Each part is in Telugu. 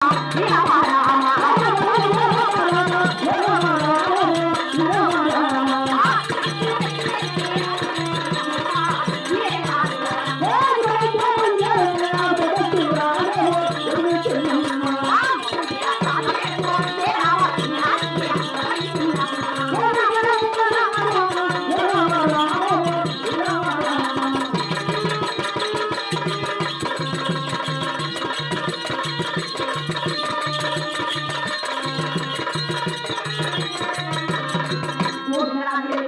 Yeah.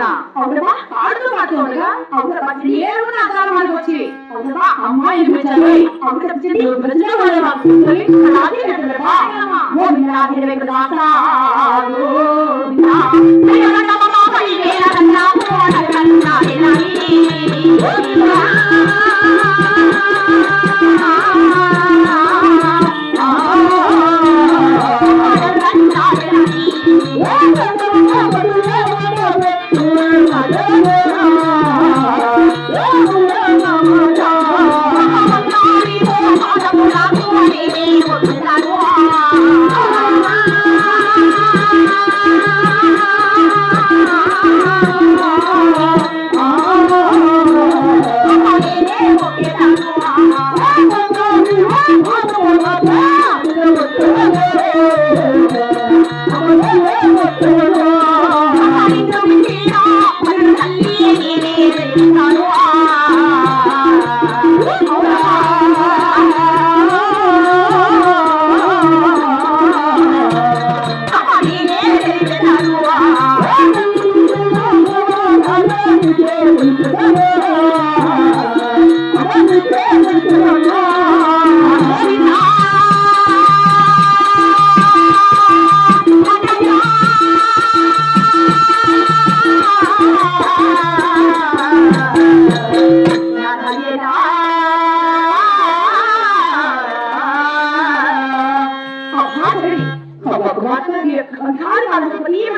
ఉద్యానవనమున అవునమ్మా. ఆడుతూ పాడుతూ ఉండగా అవున మధ్య మనకు వచ్చి. అవునమ్మా. అమ్మాయి పిలిచారు అవున పిలిచి బ్రతికే వాళ్ళు మాకు అలాగే నడుపుదమ్మా ఓ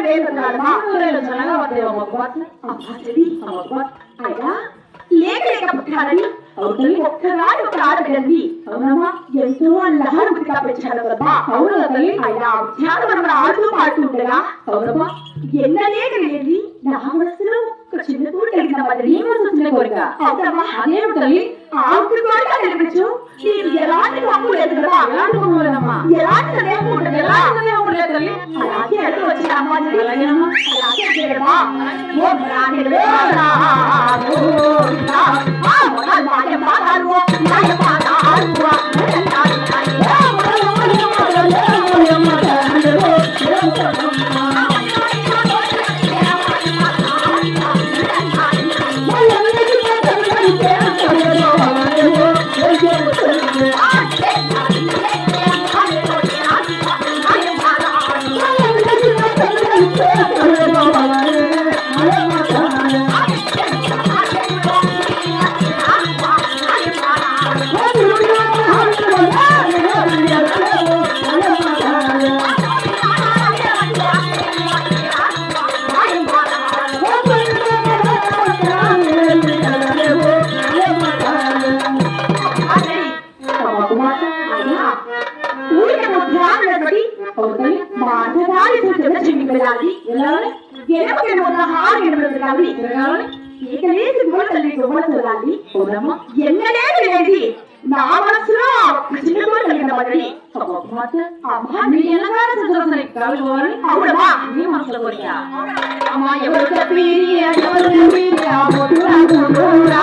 వినాది వెంకటదాస లేక లేక పుట్టాలని అవుతుంది ఒక్కగాని ఒక ఆడబిడ్డది అవునమ్మా ఎంతో అల్లహారు పెంచాడు కదా. అవును తల్లి అయినా అధ్యానం మనం అవునమ్మా నా మనసులో ఒక చిన్న కోరిక కలిగినమ్మా నీ మనసు చిన్న కోరిక. అవునమ్మా అదేమి తల్లి ఆ కోరిక నీకు ఎలాంటి పంపు లేదు కదా ఎలాంటి పంపు ఎలాంటి సందేహం ఉండదు ఎలాంటి సందేహం ఉండదు తల్లి అలాగే అడుగు వచ్చి అలాగేనమ్మా అలాగే చేయడమా ఓ నా మనసులో ఒక చిన్న కోరిక కలిగింది మధుడి అమ్మా మీ ఎన్నగానే సంతోషాన్ని కావాలి అవునమ్మా మీ మనసులో కోరిక అమ్మా ఎవరు చెప్పి ఎవరు చెప్పి ఆ ముద్దురా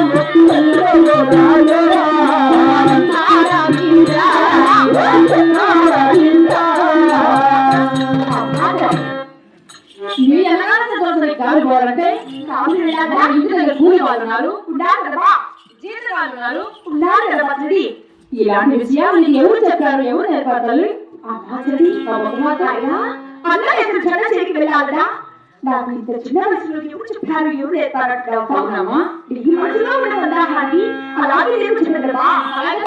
సంతోషాన్ని కావాలంటే మా ఇంటి దగ్గర కూలి వాళ్ళు ఉన్నారు జీవిత వాళ్ళు ఉన్నారు ఉండాలి కదా మధుడి ఇలాంటి విషయాలు నీకు ఎవరు చెప్పారు? ఎవరు నేర్పారు తల్లి? అమ్మా చెల్లి ఆయన. అన్న ఎదురు చెడ్డ చేరికి వెళ్ళాలరా నాకు ఇంత చిన్న వయసులో ఎవరు చెప్పారు? ఎవరు నేర్పారంటావు అవునమ్మా ఈ మనసులో ఉన్న సందేహాన్ని అలాగే నేను చెప్పగలవా అలాగే